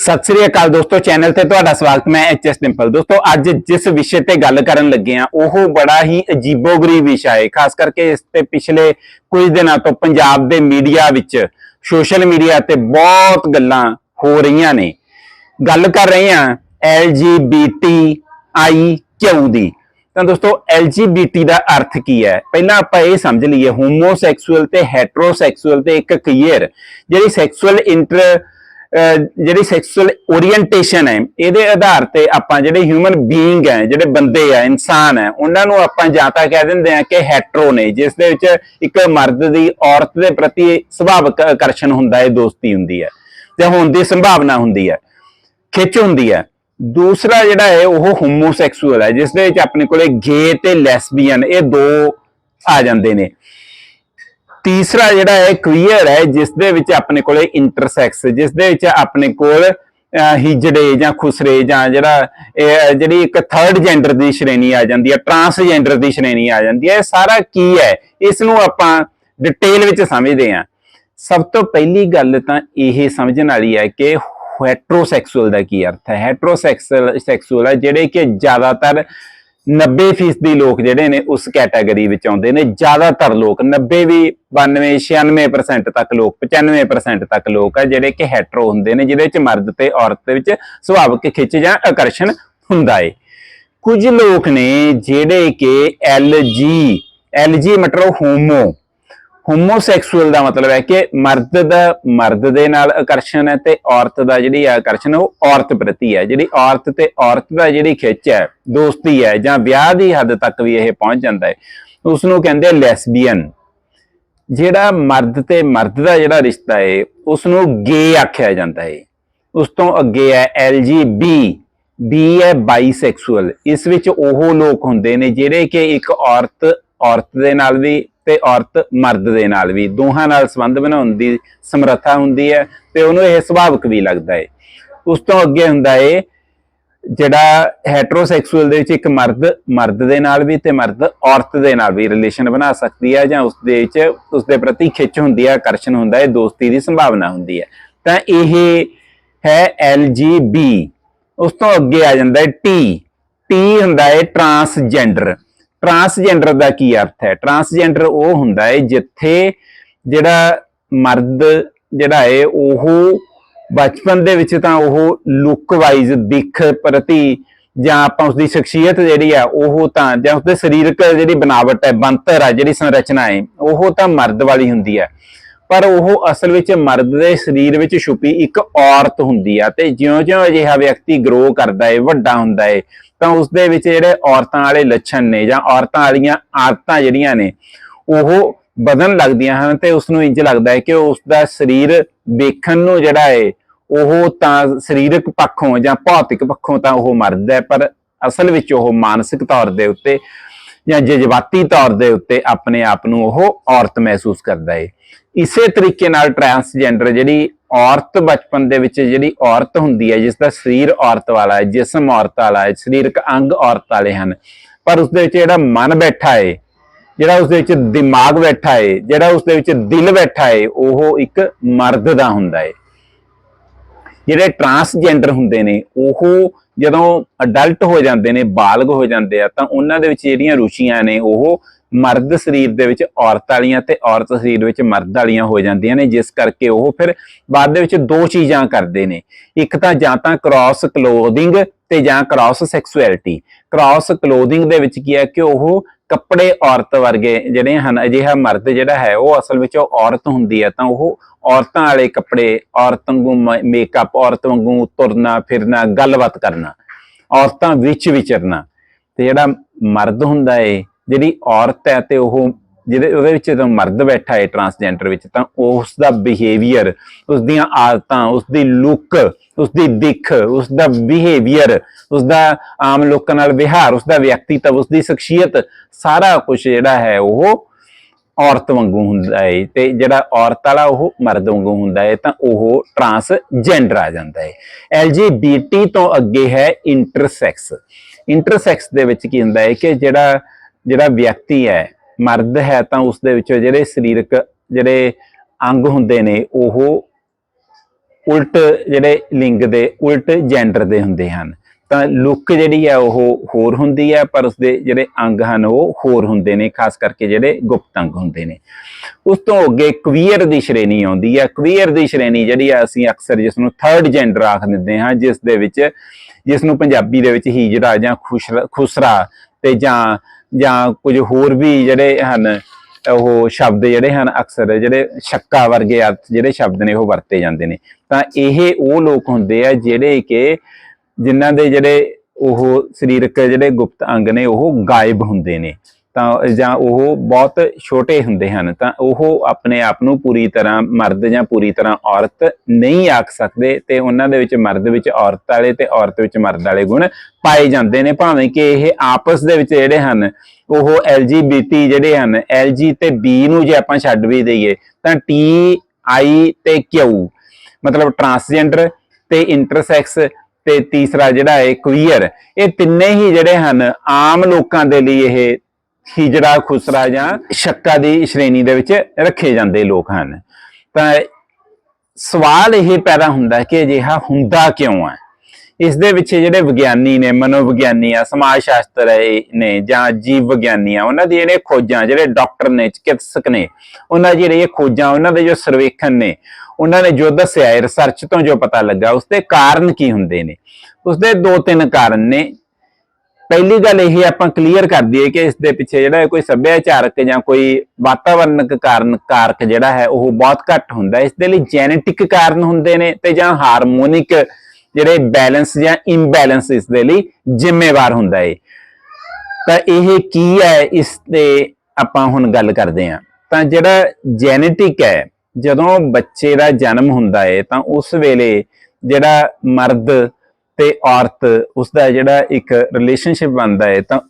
ਸਤਿ ਸ੍ਰੀ ਅਕਾਲ ਦੋਸਤੋ ਚੈਨਲ ਤੇ ਤੁਹਾਡਾ ਸਵਾਗਤ, ਮੈਂ ਐਚ ਐਸ ਡਿੰਪਲ ਦੋਸਤੋ, ਅੱਜ ਜਿਸ ਵਿਸ਼ੇ ਤੇ ਗੱਲ ਕਰਨ ਲੱਗੇ ਆ ਉਹ ਬੜਾ ਹੀ ਅਜੀਬੋ-ਗਰੀਬ ਵਿਸ਼ਾ ਹੈ। ਖਾਸ ਕਰਕੇ ਇਸ ਤੇ ਪਿਛਲੇ ਕੁਝ ਦਿਨਾਂ ਤੋਂ ਪੰਜਾਬ ਦੇ ਮੀਡੀਆ ਵਿੱਚ, ਸੋਸ਼ਲ ਮੀਡੀਆ ਤੇ ਬਹੁਤ ਗੱਲਾਂ ਹੋ ਰਹੀਆਂ ਨੇ। ਗੱਲ ਕਰ ਰਹੇ ਆ LGBTIQ ਦੀ? ਤਾਂ ਦੋਸਤੋ LGBT ਦਾ ਅਰਥ ਕੀ ਹੈ? ਪਹਿਲਾਂ ਆਪਾਂ ਇਹ ਸਮਝ ਲਈਏ ਹੋਮੋਸੈਕਸੁਅਲ ਤੇ ਹੈਟਰੋਸੈਕਸੁਅਲ ਤੇ ਇੱਕ ਕਲੀਅਰ ਜਿਹੜੀ ਸੈਕਸੁਅਲ ਇੰਟਰ ਜਿਹੜੀ ਸੈਕਸੁਅਲ ਓਰੀਐਂਟੇਸ਼ਨ ਹੈ, ਇਹਦੇ ਆਧਾਰ ਤੇ ਆਪਾਂ ਜਿਹੜੇ ਹਿਊਮਨ ਬੀਇੰਗ ਹੈ, ਜਿਹੜੇ ਬੰਦੇ ਆ ਇਨਸਾਨ ਹੈ, ਉਹਨਾਂ ਨੂੰ ਆਪਾਂ ਜਾਂ ਤਾਂ ਕਹਿ ਦਿੰਦੇ ਆ ਕਿ ਹੈਟਰੋ ਨੇ, ਜਿਸ ਦੇ ਵਿੱਚ ਇੱਕ ਮਰਦ ਦੀ ਔਰਤ ਦੇ ਪ੍ਰਤੀ ਸੁਭਾਵਿਕ ਆਕਰਸ਼ਣ ਹੁੰਦਾ ਹੈ, ਦੋਸਤੀ ਹੁੰਦੀ ਹੈ ਤੇ ਹੋਣ ਦੀ ਸੰਭਾਵਨਾ ਹੁੰਦੀ ਹੈ, ਖਿੱਚ ਹੁੰਦੀ ਹੈ। ਦੂਸਰਾ ਜਿਹੜਾ ਹੈ, ਉਹ ਹੋਮੋਸੈਕਸੁਅਲ ਹੈ, ਜਿਸ ਦੇ ਵਿੱਚ ਆਪਣੇ ਕੋਲੇ ਗੇ ਤੇ ਲੈਸਬੀਅਨ ਇਹ ਦੋ ਆ ਜਾਂਦੇ ਨੇ। ਤੀਸਰਾ ਜਿਹੜਾ ਹੈ ਕੁਈਅਰ ਹੈ ਜਿਸ ਦੇ ਵਿੱਚ ਆਪਣੇ ਕੋਲੇ ਇੰਟਰਸੈਕਸ ਜਿਸ ਦੇ ਵਿੱਚ ਆਪਣੇ ਕੋਲ ਹਿਜੜੇ ਜਾਂ ਖੁਸਰੇ ਜਾਂ ਜਿਹੜਾ ਜਿਹੜੀ ਇੱਕ ਥਰਡ ਜੈਂਡਰ ਦੀ ਸ਼੍ਰੇਣੀ ਆ ਜਾਂਦੀ ਹੈ ਟਰਾਂਸਜੈਂਡਰ ਦੀ ਸ਼੍ਰੇਣੀ ਆ ਜਾਂਦੀ ਹੈ, ਇਹ ਸਾਰਾ ਕੀ ਹੈ? ਇਸ ਨੂੰ ਆਪਾਂ ਡਿਟੇਲ ਵਿੱਚ ਸਮਝਦੇ ਹਾਂ। ਸਭ ਤੋਂ ਪਹਿਲੀ ਗੱਲ ਤਾਂ ਇਹ ਸਮਝਣ ਵਾਲੀ ਹੈ ਕਿ ਹੈਟਰੋਸੈਕਸੁਅਲ ਦਾ ਕੀ ਅਰਥ ਹੈ? ਹੈਟਰੋਸੈਕਸੁਅਲ ਸੈਕਸੁਅਲ ਹੈ ਜਿਹੜੇ ਕਿ ਜ਼ਿਆਦਾਤਰ 90% ਦੀ ਲੋਕ ਜਿਹੜੇ ਨੇ ਉਸ ਕੈਟਾਗਰੀ ਵਿੱਚ ਆਉਂਦੇ ਨੇ, ਜ਼ਿਆਦਾਤਰ ਲੋਕ 90 ਵੀ 92 96% ਤੱਕ ਲੋਕ 95% ਤੱਕ ਲੋਕ ਆ ਜਿਹੜੇ ਕਿ ਹੈਟਰੋ ਹੁੰਦੇ ਨੇ, ਜਿਹਦੇ ਵਿੱਚ ਮਰਦ ਤੇ ਔਰਤ ਦੇ ਵਿੱਚ ਸੁਭਾਵਿਕ ਖਿੱਚ ਜਾਂ ਆਕਰਸ਼ਣ ਹੁੰਦਾ ਏ। ਕੁਝ ਲੋਕ ਨੇ ਜਿਹੜੇ ਕਿ LG LG ਮਤਲਬ ਹੋਮੋ ਹੋਮੋਸੈਕਸੁਅਲ ਦਾ ਮਤਲਬ ਹੈ ਕਿ ਮਰਦ ਦਾ, ਮਰਦ ਦੇ ਨਾਲ ਆਕਰਸ਼ਣ ਹੈ ਤੇ ਔਰਤ ਦਾ ਜਿਹੜੀ ਆਕਰਸ਼ਣ, ਉਹ ਔਰਤ ਪ੍ਰਤੀ ਹੈ। ਜਿਹੜੀ ਔਰਤ ਤੇ ਔਰਤ ਦਾ ਜਿਹੜੀ ਖਿੱਚ ਹੈ, ਦੋਸਤੀ ਹੈ ਜਾਂ ਵਿਆਹ ਦੀ ਹੱਦ ਤੱਕ ਵੀ ਇਹ ਪਹੁੰਚ ਜਾਂਦਾ ਹੈ ਉਸ ਨੂੰ ਕਹਿੰਦੇ ਲੈਸਬੀਅਨ ਜਿਹੜਾ ਮਰਦ ਤੇ ਮਰਦ ਦਾ ਜਿਹੜਾ ਰਿਸ਼ਤਾ ਹੈ ਉਸ ਨੂੰ ਗੇ ਆਖਿਆ ਜਾਂਦਾ ਹੈ। ਉਸ ਤੋਂ ਅੱਗੇ ਹੈ LGB ਬੀ ਹੈ ਬਾਈਸੈਕਸੁਅਲ ਇਸ ਵਿੱਚ ਉਹ ਲੋਕ ਹੁੰਦੇ ਨੇ ਜਿਹੜੇ ਕਿ ਇੱਕ ਔਰਤ ਔਰਤ ਦੇ ਨਾਲ ਵੀ ਤੇ ਔਰਤ ਮਰਦ ਦੇ ਨਾਲ ਵੀ। ਦੋਹਾਂ ਨਾਲ ਸੰਬੰਧ ਬਣਾਉਣ ਦੀ ਸਮਰੱਥਾ ਹੁੰਦੀ ਹੈ ਤੇ ਉਹਨੂੰ ਇਹ ਸੁਭਾਵਿਕ ਵੀ ਲੱਗਦਾ ਹੈ। ਉਸ ਤੋਂ ਅੱਗੇ ਹੁੰਦਾ ਹੈ ਜਿਹੜਾ ਹੈਟਰੋਸੈਕਸੁਅਲ ਦੇ ਵਿੱਚ ਇੱਕ ਮਰਦ ਮਰਦ ਦੇ ਨਾਲ ਵੀ ਤੇ ਮਰਦ ਔਰਤ ਦੇ ਨਾਲ ਵੀ ਰਿਲੇਸ਼ਨ ਬਣਾ ਸਕਦੀ ਹੈ ਜਾਂ ਉਸ ਦੇ ਵਿੱਚ ਉਸ ਦੇ ਪ੍ਰਤੀ ਖਿੱਚ ਹੁੰਦੀ ਹੈ, ਆਕਰਸ਼ਣ ਹੁੰਦਾ ਹੈ, ਦੋਸਤੀ ਦੀ ਸੰਭਾਵਨਾ ਹੁੰਦੀ ਹੈ। ਤਾਂ ਇਹ ਹੈ LGB ਉਸ ਤੋਂ ਅੱਗੇ ਆ ਜਾਂਦਾ ਹੈ T T ਹੁੰਦਾ ਹੈ ਟਰਾਂਸਜੈਂਡਰ। ਟਰਾਂਸਜੈਂਡਰ ਦਾ ਕੀ ਅਰਥ ਹੈ? ਟਰਾਂਸਜੈਂਡਰ ਉਹ ਹੁੰਦਾ ਹੈ ਜਿੱਥੇ ਜਿਹੜਾ ਮਰਦ ਜਿਹੜਾ ਹੈ, ਉਹ ਬਚਪਨ ਦੇ ਵਿੱਚ ਤਾਂ ਉਹ ਲੁੱਕ ਵਾਈਜ਼ ਦਿੱਖ ਪ੍ਰਤੀ ਜਾਂ ਆਪਾਂ ਉਸਦੀ ਸ਼ਖਸੀਅਤ ਜਿਹੜੀ ਆ, ਉਹ ਤਾਂ ਜਾਂ ਉਸਦੇ ਸਰੀਰਕ ਜਿਹੜੀ ਬਣਾਵਟ ਹੈ ਬੰਤਰ ਆ, ਜਿਹੜੀ ਸੰਰਚਨਾ ਹੈ, ਉਹ ਤਾਂ ਮਰਦ ਵਾਲੀ ਹੁੰਦੀ ਹੈ। ਪਰ ਉਹ ਅਸਲ ਵਿੱਚ ਮਰਦ ਦੇ ਸਰੀਰ ਵਿੱਚ ਛੁਪੀ ਇੱਕ ਔਰਤ ਹੁੰਦੀ ਆ ਤੇ ਜਿਉਂ-ਜਿਉਂ ਅਜਿਹਾ ਵਿਅਕਤੀ ਗਰੋ ਕਰਦਾ ਹੈ ਵੱਡਾ ਹੁੰਦਾ ਹੈ ਤਾਂ ਉਸ ਦੇ ਵਿੱਚ ਜਿਹੜੇ ਔਰਤਾਂ ਵਾਲੇ ਲੱਛਣ ਨੇ ਜਾਂ ਔਰਤਾਂ ਵਾਲੀਆਂ ਆਦਤਾਂ ਜਿਹੜੀਆਂ ਨੇ, ਉਹ ਬਦਲਣ ਲੱਗਦੀਆਂ ਹਨ ਤੇ ਉਸ ਨੂੰ ਇੰਜ ਲੱਗਦਾ ਹੈ ਕਿ ਉਸ ਦਾ ਸਰੀਰ ਵੇਖਣ ਨੂੰ ਜਿਹੜਾ ਹੈ ਉਹ ਤਾਂ ਸਰੀਰਕ ਪੱਖੋਂ ਜਾਂ ਭੌਤਿਕ ਪੱਖੋਂ ਤਾਂ ਉਹ ਮਰਦ ਹੈ, ਪਰ ਅਸਲ ਵਿੱਚ ਉਹ ਮਾਨਸਿਕ ਤੌਰ ਦੇ ਉੱਤੇ ਜਾਂ ਜਜ਼ਬਾਤੀ ਤੌਰ ਦੇ ਉੱਤੇ ਆਪਣੇ ਆਪ ਨੂੰ ਉਹ ਔਰਤ ਮਹਿਸੂਸ ਕਰਦਾ ਹੈ ਇਸੇ ਤਰੀਕੇ ਨਾਲ ਟਰਾਂਸਜੈਂਡਰ ਜਿਹੜੀ ਔਰਤ ਬਚਪਨ ਦੇ ਵਿੱਚ ਜਿਹੜੀ ਔਰਤ ਹੁੰਦੀ ਹੈ ਜਿਸ ਦਾ ਸਰੀਰ ਔਰਤ ਵਾਲਾ ਹੈ, ਜਿਸਮ ਔਰਤ ਵਾਲਾ ਹੈ, ਸਰੀਰਕ ਅੰਗ ਔਰਤ ਵਾਲੇ ਹਨ, ਪਰ ਉਸ ਦੇ ਵਿੱਚ ਜਿਹੜਾ ਮਨ ਬੈਠਾ ਹੈ ਜਿਹੜਾ ਉਸ ਦੇ ਵਿੱਚ ਦਿਮਾਗ ਬੈਠਾ ਹੈ ਜਿਹੜਾ ਉਸ ਦੇ ਵਿੱਚ ਦਿਲ ਬੈਠਾ ਏ, ਉਹ ਇੱਕ ਮਰਦ ਦਾ ਹੁੰਦਾ ਹੈ ਜਿਹੜੇ ਟਰਾਂਸਜੈਂਡਰ ਹੁੰਦੇ ਨੇ, ਉਹ ਜਦੋਂ ਅਡਲਟ ਹੋ ਜਾਂਦੇ ਨੇ, ਬਾਲਗ ਹੋ ਜਾਂਦੇ ਆ, ਤਾਂ ਉਹਨਾਂ ਦੇ ਵਿੱਚ ਜਿਹੜੀਆਂ ਰੁਚੀਆਂ ਨੇ, ਉਹ ਮਰਦ ਸਰੀਰ ਦੇ ਵਿੱਚ ਔਰਤ ਵਾਲੀਆਂ ਤੇ ਔਰਤ ਸਰੀਰ ਵਿੱਚ ਮਰਦ ਵਾਲੀਆਂ ਹੋ ਜਾਂਦੀਆਂ ਨੇ, ਜਿਸ ਕਰਕੇ ਉਹ ਫਿਰ ਬਾਅਦ ਦੇ ਵਿੱਚ ਦੋ ਚੀਜ਼ਾਂ ਕਰਦੇ ਨੇ। ਇੱਕ ਤਾਂ ਜਾਂ ਤਾਂ ਕ੍ਰਾਸ ਕਲੋਥਿੰਗ ਤੇ ਜਾਂ ਕ੍ਰਾਸ ਸੈਕਸੁਅਲਿਟੀ ਕ੍ਰਾਸ ਕਲੋਥਿੰਗ ਦੇ ਵਿੱਚ ਕੀ ਹੈ ਕਿ ਉਹ ਕੱਪੜੇ ਔਰਤ ਵਰਗੇ ਜਿਹੜੇ ਹਨ, ਅਜਿਹਾ ਮਰਦ ਜਿਹੜਾ ਹੈ, ਉਹ ਅਸਲ ਵਿੱਚ ਉਹ ਔਰਤ ਹੁੰਦੀ ਹੈ, ਤਾਂ ਉਹ ਔਰਤਾਂ ਵਾਲੇ ਕੱਪੜੇ, ਔਰਤ ਵਾਂਗੂ ਮੇਕਅਪ ਔਰਤ ਵਾਂਗੂ ਤੁਰਨਾ, ਫਿਰਨਾ, ਗੱਲਬਾਤ ਕਰਨਾ, ਔਰਤਾਂ ਵਿੱਚ ਵਿਚਰਨਾ, ਤੇ ਜਿਹੜਾ ਮਰਦ ਹੁੰਦਾ ਏ, ਜਿਹੜੀ ਔਰਤ ਹੈ ਤੇ ਉਹ ਜਿਹਦੇ ਉਹਦੇ ਵਿੱਚ ਜਦੋਂ ਮਰਦ ਬੈਠਾ ਹੈ ਟਰਾਂਸਜੈਂਡਰ ਵਿੱਚ, ਤਾਂ ਉਸ ਦਾ ਬਿਹੇਵੀਅਰ ਉਸ ਦੀਆਂ ਆਦਤਾਂ ਉਸ ਦੀ ਲੁੱਕ ਉਸ ਦੀ ਦਿੱਖ ਉਸ ਦਾ ਬਿਹੇਵੀਅਰ ਉਸ ਦਾ ਆਮ ਲੋਕਾਂ ਨਾਲ ਵਿਹਾਰ ਉਸ ਦਾ ਵਿਅਕਤੀਤਵ ਉਸ ਦੀ ਸ਼ਖਸੀਅਤ, ਸਾਰਾ ਕੁਝ ਜਿਹੜਾ ਹੈ ਉਹ ਔਰਤ ਵਾਂਗੂ ਹੁੰਦਾ ਹੈ ਤੇ ਜਿਹੜਾ ਔਰਤ ਵਾਲਾ ਉਹ ਮਰਦ ਵਾਂਗੂ ਹੁੰਦਾ ਹੈ, ਤਾਂ ਉਹ ਟਰਾਂਸਜੈਂਡਰ ਆ ਜਾਂਦਾ ਹੈ। ਐਲਜੀਬੀਟੀ ਤੋਂ ਅੱਗੇ ਹੈ ਇੰਟਰਸੈਕਸ ਇੰਟਰਸੈਕਸ ਦੇ ਵਿੱਚ ਕੀ ਹੁੰਦਾ ਹੈ ਕਿ ਜਿਹੜਾ ਜਿਹੜਾ ਵਿਅਕਤੀ ਹੈ ਮਰਦ ਹੈ ਤਾਂ ਉਸ ਦੇ ਵਿੱਚੋਂ ਜਿਹੜੇ ਸਰੀਰਕ ਜਿਹੜੇ ਅੰਗ ਹੁੰਦੇ ਨੇ, ਉਹ ਉਲਟ ਜਿਹੜੇ ਲਿੰਗ ਦੇ, ਉਲਟ ਜੈਂਡਰ ਦੇ ਹੁੰਦੇ ਹਨ। ਤਾਂ ਲੁੱਕ ਜਿਹੜੀ ਹੈ, ਉਹ ਹੋਰ ਹੁੰਦੀ ਹੈ, ਪਰ ਉਸਦੇ ਜਿਹੜੇ ਅੰਗ ਹਨ, ਉਹ ਹੋਰ ਹੁੰਦੇ ਨੇ, ਖਾਸ ਕਰਕੇ ਜਿਹੜੇ ਗੁਪਤ ਅੰਗ ਹੁੰਦੇ ਨੇ। ਉਸ ਤੋਂ ਅੱਗੇ ਕਵੀਅਰ ਦੀ ਸ਼੍ਰੇਣੀ ਆਉਂਦੀ ਹੈ। ਕਵੀਅਰ ਦੀ ਸ਼੍ਰੇਣੀ ਜਿਹੜੀ ਆ, ਅਸੀਂ ਅਕਸਰ ਜਿਸ ਨੂੰ ਥਰਡ ਜੈਂਡਰ ਆਖ ਦਿੰਦੇ ਹਾਂ, ਜਿਸ ਦੇ ਵਿੱਚ ਜਿਸ ਨੂੰ ਪੰਜਾਬੀ ਦੇ ਵਿੱਚ ਹੀਜੜਾ ਜਾਂ ਖੁਸ਼ਰਾ, ਖੁਸਰਾ ਤੇ ਜਾਂ ਜਾਂ ਕੁਝ ਹੋਰ ਵੀ ਜਿਹੜੇ ਹਨ, ਉਹ ਸ਼ਬਦ ਜਿਹੜੇ ਹਨ ਅਕਸਰ ਜਿਹੜੇ ਸ਼ੱਕਾ ਵਰਗੇ ਅਰਥ ਜਿਹੜੇ ਸ਼ਬਦ ਨੇ ਉਹ ਵਰਤੇ ਜਾਂਦੇ ਨੇ। ਤਾਂ ਇਹ ਉਹ ਲੋਕ ਹੁੰਦੇ ਆ ਜਿਹੜੇ ਕਿ ਜਿਨ੍ਹਾਂ ਦੇ ਜਿਹੜੇ ਉਹ ਸਰੀਰਕ ਜਿਹੜੇ ਗੁਪਤ ਅੰਗ ਨੇ ਉਹ ਗਾਇਬ ਹੁੰਦੇ ਨੇ। ਤਾਂ ਜਾਂ ਉਹ ਬਹੁਤ ਛੋਟੇ ਹੁੰਦੇ ਹਨ, ਤਾਂ ਉਹ ਆਪਣੇ ਆਪ ਨੂੰ ਪੂਰੀ ਤਰ੍ਹਾਂ ਮਰਦ ਜਾਂ ਪੂਰੀ ਤਰ੍ਹਾਂ ਔਰਤ ਨਹੀਂ ਆਖ ਸਕਦੇ ਤੇ ਉਹਨਾਂ ਦੇ ਵਿੱਚ ਮਰਦ ਵਿੱਚ ਔਰਤ ਵਾਲੇ ਤੇ ਔਰਤ ਵਿੱਚ ਮਰਦ ਵਾਲੇ ਗੁਣ ਪਾਏ ਜਾਂਦੇ ਨੇ, ਭਾਵੇਂ ਕਿ ਇਹ ਆਪਸ ਦੇ ਵਿੱਚ ਜਿਹੜੇ ਹਨ, ਉਹ LGBT ਜਿਹੜੇ ਹਨ LG ਤੇ ਬੀ ਨੂੰ ਜੇ ਆਪਾਂ ਛੱਡ ਵੀ ਦਈਏ, ਤਾਂ ਟੀ, ਆਈ ਤੇ Q ਮਤਲਬ ਟਰਾਂਸਜੈਂਡਰ ਤੇ ਇੰਟਰਸੈਕਸ ਤੇ ਤੀਸਰਾ ਜਿਹੜਾ ਹੈ ਕੁਈਅਰ ਇਹ ਤਿੰਨੇ ਹੀ ਜਿਹੜੇ ਹਨ, ਆਮ ਲੋਕਾਂ ਦੇ ਲਈ ਇਹ ਹਿਜੜਾ ਖੁਸਰਾ ਜਾਂ ਸ਼ੱਕਾ ਦੀ ਸ਼੍ਰੇਣੀ ਦੇ ਵਿੱਚ ਰੱਖੇ ਜਾਂਦੇ ਲੋਕ ਹਨ। ਤਾਂ ਸਵਾਲ ਇਹ ਪੈਦਾ ਹੁੰਦਾ ਕਿ ਅਜਿਹਾ ਹੁੰਦਾ ਕਿਉਂ ਹੈ? ਇਸ ਦੇ ਵਿੱਚ ਜਿਹੜੇ ਵਿਗਿਆਨੀ ਨੇ, ਮਨੋਵਿਗਿਆਨੀ ਆ ਸਮਾਜ ਸ਼ਾਸਤਰ ਨੇ ਜਾਂ ਜੀਵ ਵਿਗਿਆਨੀ ਆ, ਉਹਨਾਂ ਦੀ ਜਿਹੜੇ ਖੋਜਾਂ, ਜਿਹੜੇ ਡਾਕਟਰ ਨੇ, ਚਿਕਿਤਸਕ ਨੇ, ਉਹਨਾਂ ਦੀ ਜਿਹੜੀਆਂ ਖੋਜਾਂ, ਉਹਨਾਂ ਦੇ ਜੋ ਸਰਵੇਖਣ ਨੇ, ਉਹਨਾਂ ਨੇ ਜੋ ਦੱਸਿਆ ਹੈ ਰਿਸਰਚ ਤੋਂ ਜੋ ਪਤਾ ਲੱਗਾ ਉਸ ਦੇ ਕਾਰਨ ਕੀ ਹੁੰਦੇ ਨੇ? ਉਸ ਦੇ ਦੋ ਤਿੰਨ ਕਾਰਨ ਨੇ ਪਹਿਲੀ ਗੱਲ ਇਹ ਆਪਾਂ ਕਲੀਅਰ ਕਰ ਦਈਏ ਕਿ ਇਸ ਦੇ ਪਿੱਛੇ ਜਿਹੜਾ ਕੋਈ ਸੱਭਿਆਚਾਰਕ ਜਾਂ ਕੋਈ ਵਾਤਾਵਰਣਕ ਕਾਰਨ, ਕਾਰਕ ਜਿਹੜਾ ਹੈ, ਉਹ ਬਹੁਤ ਘੱਟ ਹੁੰਦਾ ਹੈ। ਇਸ ਦੇ ਲਈ ਜੈਨੇਟਿਕ ਕਾਰਨ ਹੁੰਦੇ ਨੇ ਤੇ ਜਾਂ ਹਾਰਮੋਨਿਕ ਜਿਹੜੇ ਬੈਲੈਂਸ ਜਾਂ ਇੰਬੈਲੈਂਸ ਇਸ ਦੇ ਲਈ ਜ਼ਿੰਮੇਵਾਰ ਹੁੰਦਾ ਹੈ। ਤਾਂ ਇਹ ਕੀ ਹੈ, ਇਸ ਤੇ ਆਪਾਂ ਹੁਣ ਗੱਲ ਕਰਦੇ ਹਾਂ। ਤਾਂ ਜਿਹੜਾ ਜੈਨੇਟਿਕ ਹੈ, ਜਦੋਂ ਬੱਚੇ ਦਾ ਜਨਮ ਹੁੰਦਾ ਹੈ, ਤਾਂ ਉਸ ਵੇਲੇ ਜਿਹੜਾ ਮਰਦ ਤੇ ਔਰਤ ਉਸ ਦਾ ਜਿਹੜਾ ਇੱਕ ਰਿਲੇਸ਼ਨਸ਼ਿਪ ਬਣਦਾ ਹੈ, ਤਾਂ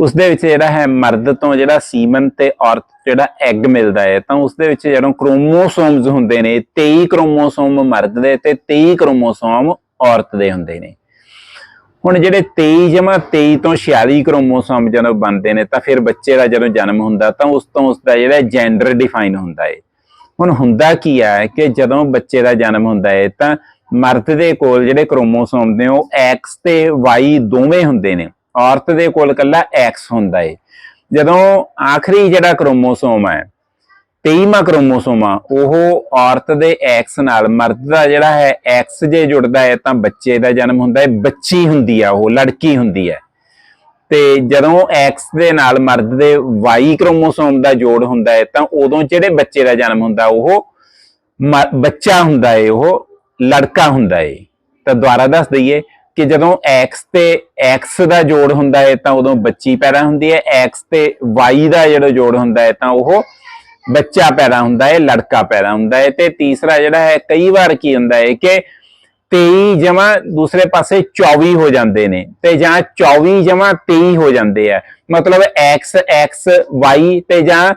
ਉਸ ਦੇ ਵਿੱਚ ਜਿਹੜਾ ਹੈ ਮਰਦ ਤੋਂ ਜਿਹੜਾ ਸੀਮਨ ਤੇ ਔਰਤ ਜਿਹੜਾ ਐਗ ਮਿਲਦਾ ਹੈ, ਤਾਂ ਉਸ ਦੇ ਵਿੱਚ ਜਦੋਂ ਕ੍ਰੋਮੋਸੋਮਸ ਹੁੰਦੇ ਨੇ 23 ਕ੍ਰੋਮੋਸੋਮ ਮਰਦ ਦੇ ਤੇ 23 ਕ੍ਰੋਮੋਸੋਮ ਔਰਤ ਦੇ ਹੁੰਦੇ ਨੇ। ਹੁਣ ਜਿਹੜੇ 23 ਜਮਾ 23 ਤੋਂ 46 ਕ੍ਰੋਮੋਸੋਮ ਜਦੋਂ ਬਣਦੇ ਨੇ, ਤਾਂ ਫਿਰ ਬੱਚੇ ਦਾ ਜਦੋਂ ਜਨਮ ਹੁੰਦਾ, ਤਾਂ ਉਸ ਤੋਂ ਉਸ ਦਾ ਜਿਹੜਾ ਜੈਂਡਰ ਡਿਫਾਈਨ ਹੁੰਦਾ ਹੈ। ਹੁਣ ਹੁੰਦਾ ਕੀ ਹੈ ਕਿ ਜਦੋਂ ਬੱਚੇ ਦਾ ਜਨਮ ਹੁੰਦਾ ਹੈ, ਤਾਂ ਮਰਦ ਦੇ ਕੋਲ ਜਿਹੜੇ ਕ੍ਰੋਮੋਸੋਮ ਨੇ ਉਹ X ਤੇ Y ਦੋਵੇਂ ਹੁੰਦੇ ਨੇ। ਔਰਤ ਦੇ ਕੋਲ ਇਕੱਲਾ X ਹੁੰਦਾ ਹੈ ਜਦੋਂ ਆਖਰੀ ਜਿਹੜਾ ਕ੍ਰੋਮੋਸੋਮ ਹੈ 23ਵਾਂ ਕ੍ਰੋਮੋਸੋਮ ਆ, ਉਹ ਔਰਤ ਦੇ X ਨਾਲ, ਮਰਦ ਦਾ ਜਿਹੜਾ ਹੈ X ਜੇ ਜੁੜਦਾ ਹੈ ਤਾਂ ਬੱਚੇ ਦਾ ਜਨਮ ਹੁੰਦਾ ਹੈ, ਬੱਚੀ ਹੁੰਦੀ ਆ ਉਹ, ਲੜਕੀ ਹੁੰਦੀ ਹੈ। ਤੇ ਜਦੋਂ X ਦੇ ਨਾਲ ਮਰਦ ਦੇ Y ਕ੍ਰੋਮੋਸੋਮ ਦਾ ਜੋੜ ਹੁੰਦਾ ਹੈ ਤਾਂ ਉਦੋਂ ਜਿਹੜੇ ਬੱਚੇ ਦਾ ਜਨਮ ਹੁੰਦਾ ਉਹ ਮ- ਬੱਚਾ ਹੁੰਦਾ ਹੈ ਉਹ ਲੜਕਾ ਹੁੰਦਾ ਏ। ਤਾਂ ਦੁਬਾਰਾ ਦੱਸ ਦਈਏ ਕਿ ਜਦੋਂ X ਤੇ X ਦਾ ਜੋੜ ਹੁੰਦਾ ਹੈ ਤਾਂ ਉਦੋਂ ਬੱਚੀ ਪੈਦਾ ਹੁੰਦੀ ਹੈ X ਤੇ Y ਦਾ ਜਿਹੜਾ ਜੋੜ ਹੁੰਦਾ ਹੈ ਤਾਂ ਉਹ ਬੱਚਾ ਪੈਦਾ ਹੁੰਦਾ ਹੈ ਲੜਕਾ ਪੈਦਾ ਹੁੰਦਾ ਹੈ ਤੇ ਤੀਸਰਾ ਜਿਹੜਾ ਹੈ, ਕਈ ਵਾਰ ਕੀ ਹੁੰਦਾ ਹੈ ਕਿ 23 ਜਮਾ ਦੂਸਰੇ ਪਾਸੇ 24 ਹੋ ਜਾਂਦੇ ਨੇ ਤੇ ਜਾਂ 24 ਜਮਾ 23 ਹੋ ਜਾਂਦੇ ਆ। ਮਤਲਬ x x, y ਤੇ ਜਾਂ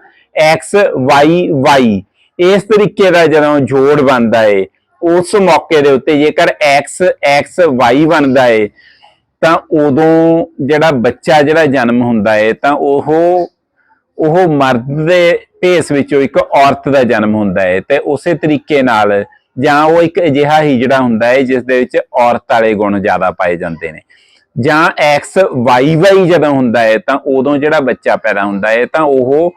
x, y y ਇਸ ਤਰੀਕੇ ਦਾ ਜਦੋਂ ਜੋੜ ਬਣਦਾ ਏ ਉਸ ਮੌਕੇ ਦੇ ਉੱਤੇ ਜੇਕਰ x x, y ਬਣਦਾ ਏ, ਤਾਂ ਉਦੋਂ ਜਿਹੜਾ ਬੱਚਾ ਜਿਹੜਾ ਜਨਮ ਹੁੰਦਾ ਏ, ਤਾਂ ਉਹ ਉਹ ਮਰਦ ਦੇ ਭੇਸ ਵਿੱਚੋਂ ਇੱਕ ਔਰਤ ਦਾ ਜਨਮ ਹੁੰਦਾ ਹੈ ਤੇ ਉਸੇ ਤਰੀਕੇ ਨਾਲ ਜਾਂ ਉਹ ਇੱਕ ਅਜਿਹਾ ਹੀ ਜਿਹੜਾ ਹੁੰਦਾ ਹੈ ਜਿਸ ਦੇ ਵਿੱਚ ਔਰਤ ਵਾਲੇ ਗੁਣ ਜ਼ਿਆਦਾ ਪਾਏ ਜਾਂਦੇ ਨੇ। ਜਾਂ x, y y ਜਦੋਂ ਹੁੰਦਾ ਹੈ ਤਾਂ ਉਦੋਂ ਜਿਹੜਾ ਬੱਚਾ ਪੈਦਾ ਹੁੰਦਾ ਹੈ ਤਾਂ ਉਹ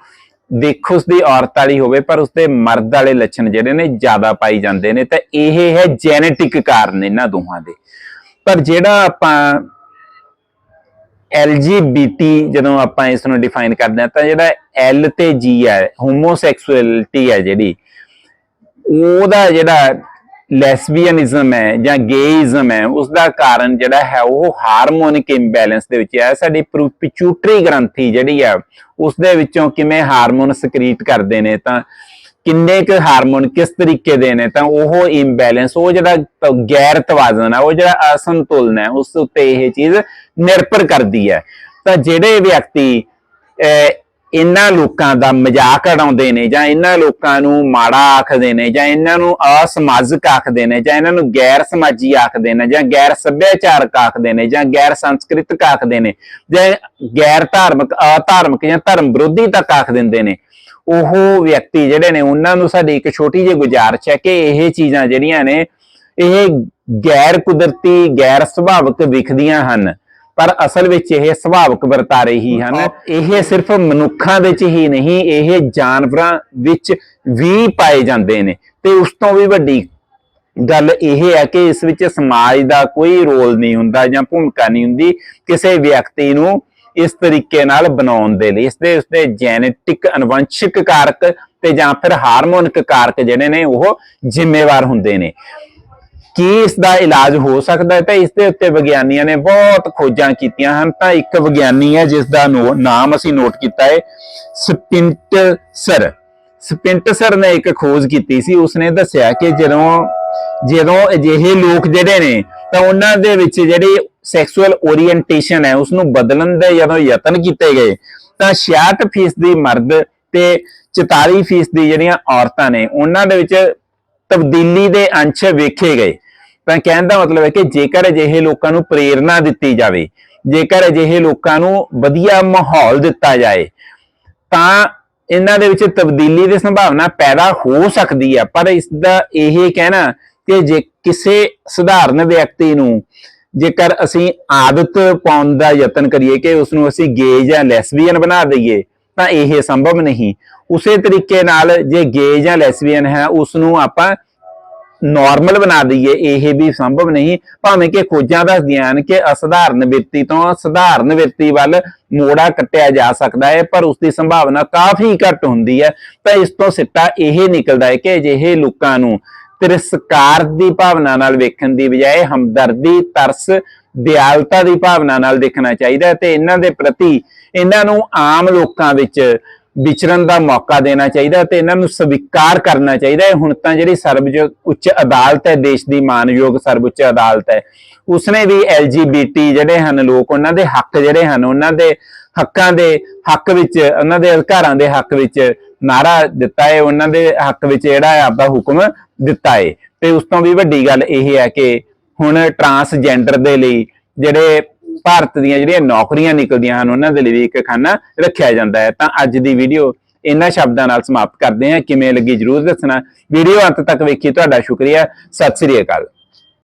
ਦੇਖੋ ਉਸਦੀ ਔਰਤ ਵਾਲੀ ਹੋਵੇ, ਪਰ ਉਸਦੇ ਮਰਦ ਵਾਲੇ ਲੱਛਣ ਜਿਹੜੇ ਨੇ ਜ਼ਿਆਦਾ ਪਾਈ ਜਾਂਦੇ ਨੇ। ਤਾਂ ਇਹ ਹੈ ਜੈਨੇਟਿਕ ਕਾਰਨ ਇਹਨਾਂ ਦੋਹਾਂ ਦੇ। ਪਰ ਜਿਹੜਾ ਆਪਾਂ LGBT ਜਦੋਂ ਆਪਾਂ ਇਸ ਨੂੰ ਡਿਫਾਈਨ ਕਰਦੇ ਹਾਂ, ਤਾਂ ਜਿਹੜਾ L ਤੇ G ਹੈ ਹੋਮੋਸੈਕਸੁਅਲਿਟੀ ਹੈ ਜਿਹੜੀ, ਉਹਦਾ ਜਿਹੜਾ ਲੈਸਬੀਅਨਿਜ਼ਮ ਹੈ ਜਾਂ ਗੇਇਜ਼ਮ ਹੈ ਉਸ ਦਾ ਕਾਰਨ ਜਿਹੜਾ ਹੈ ਉਹ ਹਾਰਮੋਨਿਕ ਇੰਬੈਲੈਂਸ ਦੇ ਵਿੱਚ ਹੈ। ਸਾਡੀ ਪਿਚੂਟਰੀ ਗ੍ਰੰਥੀ ਜਿਹੜੀ ਹੈ ਉਸ ਦੇ ਵਿੱਚੋਂ ਕਿਵੇਂ ਹਾਰਮੋਨ ਸਕਰੀਟ ਕਰਦੇ ਨੇ ਤਾਂ ਕਿੰਨੇ ਕੁ ਹਾਰਮੋਨ ਕਿਸ ਤਰੀਕੇ ਦੇ ਨੇ ਤਾਂ ਉਹ ਇੰਬੈਲੈਂਸ ਉਹ ਜਿਹੜਾ ਗੈਰ ਤਵਾਜ਼ਨ ਹੈ ਉਹ ਜਿਹੜਾ ਅਸੰਤੁਲਨ ਹੈ ਉਸ ਉੱਤੇ ਇਹ ਚੀਜ਼ ਨਿਰਭਰ ਕਰਦੀ ਹੈ। ਤਾਂ ਜਿਹੜੇ ਵਿਅਕਤੀ ਅਹ, ਇਹਨਾਂ ਲੋਕਾਂ ਦਾ ਮਜ਼ਾਕ ਉਡਾਉਂਦੇ ਨੇ ਜਾਂ ਇਹਨਾਂ ਲੋਕਾਂ ਨੂੰ ਮਾੜਾ ਆਖਦੇ ਨੇ ਜਾਂ ਇਹਨਾਂ ਨੂੰ ਅਸਮਾਜਿਕ ਆਖਦੇ ਨੇ ਜਾਂ ਇਹਨਾਂ ਨੂੰ ਗੈਰ ਸਮਾਜੀ ਆਖਦੇ ਨੇ ਜਾਂ ਗੈਰ ਸੱਭਿਆਚਾਰਕ ਆਖਦੇ ਨੇ ਜਾਂ ਗੈਰ ਸੰਸਕ੍ਰਿਤਕ ਆਖਦੇ ਨੇ ਜਾਂ ਗੈਰ ਧਾਰਮਿਕ, ਅਧਾਰਮਿਕ ਜਾਂ ਧਰਮ ਵਿਰੋਧੀ ਤੱਕ ਆਖ ਦਿੰਦੇ ਨੇ। ਉਹ ਵਿਅਕਤੀ ਜਿਹੜੇ ਨੇ ਉਹਨਾਂ ਨੂੰ ਸਾਡੀ ਇੱਕ ਛੋਟੀ ਜਿਹੀ ਗੁਜ਼ਾਰਿਸ਼ ਹੈ ਕਿ ਇਹ ਚੀਜ਼ਾਂ ਜਿਹੜੀਆਂ ਨੇ, ਇਹ ਗੈਰ ਕੁਦਰਤੀ, ਗੈਰ ਸੁਭਾਵਿਕ ਵਿਖਦੀਆਂ ਹਨ। ਪਰ ਅਸਲ ਵਿੱਚ ਇਹ ਸੁਭਾਵਿਕ ਵਰਤਾਰੇ ਹੀ ਹਨ। ਇਹ ਸਿਰਫ ਮਨੁੱਖਾਂ ਵਿੱਚ ਹੀ ਨਹੀਂ ਇਹ ਜਾਨਵਰਾਂ ਵਿੱਚ ਵੀ ਪਾਏ ਜਾਂਦੇ ਨੇ। ਤੇ ਉਸ ਤੋਂ ਵੀ ਵੱਡੀ ਗੱਲ ਇਹ ਹੈ ਕਿ ਇਸ ਵਿੱਚ ਸਮਾਜ ਦਾ ਕੋਈ ਰੋਲ ਨਹੀਂ ਹੁੰਦਾ ਜਾਂ ਭੂਮਿਕਾ ਨਹੀਂ ਹੁੰਦੀ ਕਿਸੇ ਵਿਅਕਤੀ ਨੂੰ ਇਸ ਤਰੀਕੇ ਨਾਲ ਬਣਾਉਣ ਦੇ ਲਈ। ਇਸ ਦੇ ਉਸਦੇ ਜੈਨੇਟਿਕ ਅਨਵੰਸ਼ਿਕ ਕਾਰਕ ਤੇ ਜਾਂ ਫਿਰ ਹਾਰਮੋਨਿਕ ਕਾਰਕ ਜਿਹੜੇ ਨੇ ਉਹ ਜ਼ਿੰਮੇਵਾਰ ਹੁੰਦੇ ਨੇ। ਕੀ ਇਸ ਦਾ ਇਲਾਜ ਹੋ ਸਕਦਾ ਹੈ? ਤਾਂ ਇਸ ਦੇ ਉੱਤੇ ਵਿਗਿਆਨੀਆਂ ਨੇ ਬਹੁਤ ਖੋਜਾਂ ਕੀਤੀਆਂ ਹਨ। ਤਾਂ ਇੱਕ ਵਿਗਿਆਨੀ ਹੈ ਜਿਸ ਦਾ ਨਾਮ ਅਸੀਂ ਨੋਟ ਕੀਤਾ ਹੈ, ਸਪਿੰਟਸਰ। ਸਪਿੰਟਸਰ ਨੇ ਇੱਕ ਖੋਜ ਕੀਤੀ ਸੀ। ਉਸਨੇ ਦੱਸਿਆ ਕਿ ਜਦੋਂ ਜਦੋਂ ਅਜਿਹੇ ਲੋਕ ਜਿਹੜੇ ਨੇ, ਤਾਂ ਉਹਨਾਂ ਦੇ ਵਿੱਚ ਜਿਹੜੀ ਸੈਕਸੁਅਲ ਓਰੀਐਂਟੇਸ਼ਨ ਹੈ ਉਸ ਨੂੰ ਬਦਲਣ ਦੇ ਜਦੋਂ ਯਤਨ ਕੀਤੇ ਗਏ, ਤਾਂ 66% ਦੀ ਮਰਦ ਤੇ 44% ਦੀ ਜਿਹੜੀਆਂ ਔਰਤਾਂ ਨੇ, ਉਹਨਾਂ ਦੇ ਵਿੱਚ ਤਬਦੀਲੀ ਦੇ ਅੰਸ਼ ਵੇਖੇ ਗਏ। ਤਾਂ ਕਹਿਣ ਦਾ ਮਤਲਬ ਹੈ ਕਿ ਜੇਕਰ ਅਜਿਹੇ ਲੋਕਾਂ ਨੂੰ ਪ੍ਰੇਰਣਾ ਦਿੱਤੀ ਜਾਵੇ, ਜੇਕਰ ਅਜਿਹੇ ਲੋਕਾਂ ਨੂੰ ਵਧੀਆ ਮਾਹੌਲ ਦਿੱਤਾ ਜਾਏ, ਤਾਂ ਇਹਨਾਂ ਦੇ ਵਿੱਚ ਤਬਦੀਲੀ ਦੀ ਸੰਭਾਵਨਾ ਪੈਦਾ ਹੋ ਸਕਦੀ ਹੈ ਪਰ ਇਸ ਦਾ ਇਹ ਕਹਿਣਾ ਕਿ ਜੇ ਕਿਸੇ ਸਧਾਰਨ ਵਿਅਕਤੀ ਨੂੰ ਜੇਕਰ ਅਸੀਂ ਆਦਤ ਪਾਉਣ ਦਾ ਯਤਨ ਕਰੀਏ ਕਿ ਉਸ ਨੂੰ ਅਸੀਂ ਗੇ ਜਾਂ ਲੈਸਬੀਅਨ ਬਣਾ ਦਈਏ ਤਾਂ ਇਹ ਸੰਭਵ ਨਹੀਂ। ਉਸੇ ਤਰੀਕੇ ਨਾਲ ਜੇ ਗੇ ਜਾਂ ਲੈਸਬੀਅਨ ਹੈ ਉਸ ਨੂੰ ਆਪਾਂ ਨਾਰਮਲ ਬਣਾ ਦਈਏ, ਇਹ ਵੀ ਸੰਭਵ ਨਹੀਂ। ਭਾਵੇਂ ਕਿ ਖੋਜਾਂ ਦੱਸਦੀਆਂ ਹਨ ਕਿ ਅਸਧਾਰਨ ਵਿਅਕਤੀ ਤੋਂ ਸਧਾਰਨ ਵਿਅਕਤੀ ਵੱਲ ਮੋੜਾ ਕੱਟਿਆ ਜਾ ਸਕਦਾ ਹੈ, ਪਰ ਉਸ ਦੀ ਸੰਭਾਵਨਾ ਕਾਫੀ ਘੱਟ ਹੁੰਦੀ ਹੈ। ਤਾਂ ਇਸ ਤੋਂ ਸਿੱਟਾ ਇਹ ਨਿਕਲਦਾ ਹੈ ਕਿ ਅਜਿਹੇ ਲੋਕਾਂ ਨੂੰ ਤਿਰਸਕਾਰ ਦੀ ਭਾਵਨਾ ਨਾਲ ਵੇਖਣ ਦੀ ਬਜਾਏ ਹਮਦਰਦੀ, ਤਰਸ, ਦਿਆਲਤਾ ਦੀ ਭਾਵਨਾ ਨਾਲ ਦੇਖਣਾ ਚਾਹੀਦਾ ਹੈ ਤੇ ਇਹਨਾਂ ਦੇ ਪ੍ਰਤੀ ਇਹਨਾਂ ਨੂੰ ਆਮ ਲੋਕਾਂ ਵਿੱਚ ਵਿਚਰਨ ਦਾ ਮੌਕਾ ਦੇਣਾ ਚਾਹੀਦਾ ਤੇ ਇਹਨਾਂ ਨੂੰ ਸਵੀਕਾਰ ਕਰਨਾ ਚਾਹੀਦਾ ਹੈ। ਹੁਣ ਤਾਂ ਜਿਹੜੀ ਸਰਵ ਉੱਚ ਅਦਾਲਤ ਹੈ, ਦੇਸ਼ ਦੀ ਮਾਨਯੋਗ ਸਰਵ ਉੱਚ ਅਦਾਲਤ ਹੈ, ਉਸਨੇ ਵੀ ਐਲਜੀਬੀਟੀ ਜਿਹੜੇ ਹਨ ਲੋਕ, ਉਹਨਾਂ ਦੇ ਹੱਕ ਜਿਹੜੇ ਹਨ, ਉਹਨਾਂ ਦੇ ਹੱਕਾਂ ਦੇ ਹੱਕ ਵਿੱਚ, ਉਹਨਾਂ ਦੇ ਅਧਿਕਾਰਾਂ ਦੇ ਹੱਕ ਵਿੱਚ ਨਾਰਾ ਦਿੱਤਾ ਹੈ। ਉਹਨਾਂ ਦੇ ਹੱਕ ਵਿੱਚ ਜਿਹੜਾ ਹੈ, ਆਪਦਾ ਹੁਕਮ ਦਿੱਤਾ ਹੈ। ਤੇ ਉਸ ਤੋਂ ਵੀ ਵੱਡੀ ਗੱਲ ਇਹ ਹੈ ਕਿ ਹੁਣ ਟਰਾਂਸਜੈਂਡਰ ਦੇ ਲਈ ਜਿਹੜੇ ਭਾਰਤ ਦੀਆਂ ਜਿਹੜੀਆਂ ਨੌਕਰੀਆਂ ਨਿਕਲਦੀਆਂ ਹਨ, ਉਹਨਾਂ ਦੇ ਲਈ ਵੀ ਇੱਕ ਖਾਨਾ ਰੱਖਿਆ ਜਾਂਦਾ ਹੈ। ਤਾਂ ਅੱਜ ਦੀ ਵੀਡੀਓ ਇਹਨਾਂ ਸ਼ਬਦਾਂ ਨਾਲ ਸਮਾਪਤ ਕਰਦੇ ਹਾਂ। ਕਿਵੇਂ ਲੱਗੀ ਜਰੂਰ ਦੱਸਣਾ। ਵੀਡੀਓ ਅੰਤ ਤੱਕ ਵੇਖੀ ਤੁਹਾਡਾ ਸ਼ੁਕਰੀਆ। ਸਤਿ ਸ੍ਰੀ ਅਕਾਲ।